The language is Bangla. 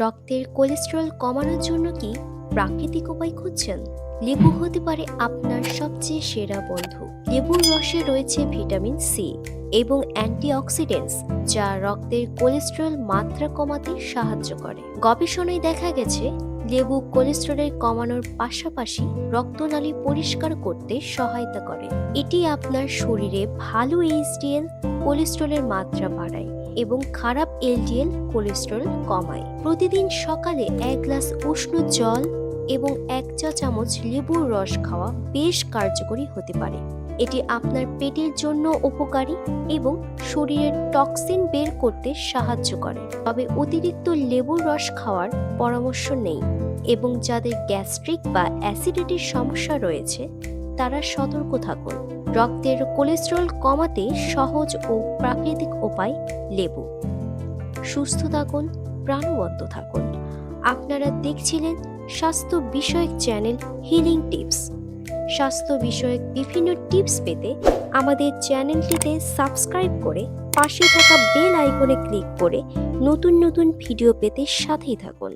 রক্তের কোলেস্ট্রল কমানোর জন্য কি প্রাকৃতিক উপায় খুঁজছেন? লেবু হতে পারে আপনার সবচেয়ে সেরা বন্ধু। লেবুর রসে রয়েছে ভিটামিন সি এবং অ্যান্টিঅক্সিডেন্টস যা রক্তের কোলেস্ট্রল মাত্রা কমাতে সাহায্য করে। গবেষণায় দেখা গেছে লেবু কোলেস্টেরল কমানোর পাশাপাশি রক্তনালী পরিষ্কার করতে সহায়তা করে। এটি আপনার শরীরে ভালো এইচডিএল কোলেস্টেরলের মাত্রা বাড়ায় এবং খারাপ এলডিএল কোলেস্টেরল কমায়। প্রতিদিন সকালে এক গ্লাস উষ্ণ জল এবং এক চা চামচ লেবুর রস খাওয়া বেশ কার্যকরী হতে পারে। এটি আপনার পেটের জন্য উপকারী এবং শরীরের টক্সিন বের করতে সাহায্য করে। তবে অতিরিক্ত লেবুর রস খাওয়ার পরামর্শ নেই এবং যাদের গ্যাস্ট্রিক বা অ্যাসিডিটির সমস্যা রয়েছে, তারা সতর্ক থাকুন। রক্তের কোলেস্টেরল কমাতে সহজ ও প্রাকৃতিক উপায় লেবু। সুস্থ থাকুন, প্রাণবন্ত থাকুন। আপনারা দেখছিলেন স্বাস্থ্য বিষয়ক চ্যানেল হিলিং টিপস স্বাস্থ্য বিষয়ক বিভিন্ন টিপস পেতে আমাদের চ্যানেলটিতে সাবস্ক্রাইব করে পাশে থাকা বেল আইকনে ক্লিক করে নতুন নতুন ভিডিও পেতে সাথেই থাকুন।